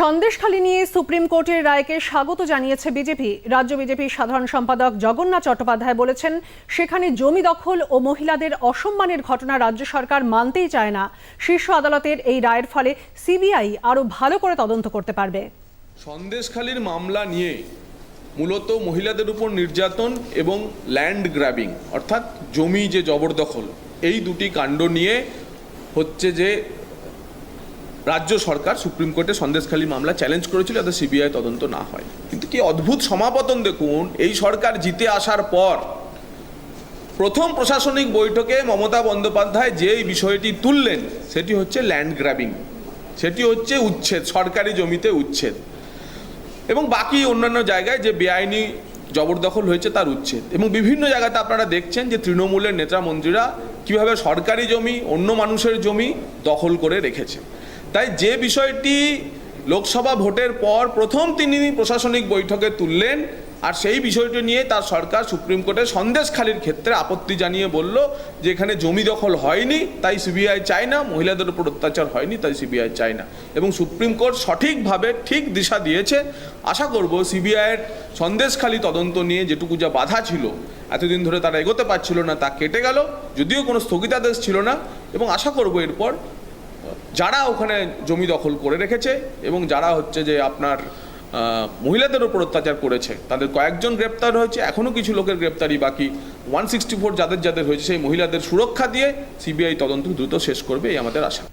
সন্দেশখালী নিয়ে সুপ্রিম কোর্টের রায়কে স্বাগত জানিয়েছে বিজেপি। রাজ্য বিজেপির সাধারণ সম্পাদক জগন্নাথ চট্টোপাধ্যায় বলেছেন, সেখানে জমি দখল ও মহিলাদের অসম্মানের ঘটনা রাজ্য সরকার মানতেই চায় না। শীর্ষ আদালতের এই রায়ের ফলে সিবিআই আরও ভালো করে তদন্ত করতে পারবে। সন্দেশখালির মামলা নিয়ে মূলত মহিলাদের উপর নির্যাতন এবং ল্যান্ড গ্র্যাবিং, অর্থাৎ জমি যে জবরদখল, এই দুটি কাণ্ড নিয়ে হচ্ছে যে রাজ্য সরকার সুপ্রিম কোর্টে সন্দেশখালী মামলা চ্যালেঞ্জ করেছিল যাতে সিবিআই তদন্ত না হয়। কিন্তু কি অদ্ভুত সমাপতন দেখুন, এই সরকার জিতে আসার পর প্রথম প্রশাসনিক বৈঠকে মমতা বন্দ্যোপাধ্যায় যে বিষয়টি তুললেন, সেটি হচ্ছে ল্যান্ড গ্র্যাবিং সেটি হচ্ছে উচ্ছেদ, সরকারি জমিতে উচ্ছেদ। এবং বাকি অন্যান্য জায়গায় যে বেআইনি জবরদখল হয়েছে তার উচ্ছেদ। এবং বিভিন্ন জায়গাতে আপনারা দেখছেন যে তৃণমূলের নেতা মন্ত্রীরা কীভাবে সরকারি জমি, অন্য মানুষের জমি দখল করে রেখেছে। তাই যে বিষয়টি লোকসভা ভোটের পর প্রথম তিনি প্রশাসনিক বৈঠকে তুললেন, আর সেই বিষয়টি নিয়ে তার সরকার সুপ্রিম কোর্টে সন্দেশখালির ক্ষেত্রে আপত্তি জানিয়ে বলল যে এখানে জমি দখল হয়নি, তাই সিবিআই চায় না, মহিলাদের উপর অত্যাচার হয়নি, তাই সিবিআই চায় না। এবং সুপ্রিম কোর্ট সঠিকভাবে ঠিক দিশা দিয়েছে। আশা করব সিবিআইয়ের সন্দেশখালি তদন্ত নিয়ে যেটুকু যা বাধা ছিল, এতদিন ধরে তারা এগোতে পারছিল না, তা কেটে গেল, যদিও কোনো স্থগিতাদেশ ছিল না। এবং আশা করব এরপর যারা ওখানে জমি দখল করে রেখেছে এবং যারা হচ্ছে যে আপনার মহিলাদের ওপর অত্যাচার করেছে, তাদের কয়েকজন গ্রেপ্তার হয়েছে এখনও কিছু লোকের গ্রেপ্তারি বাকি। ওয়ান সিক্সটি ফোর যাদের যাদের হয়েছে, সেই মহিলাদের সুরক্ষা দিয়ে সিবিআই তদন্ত দ্রুত শেষ করবে, এই আমাদের আশা।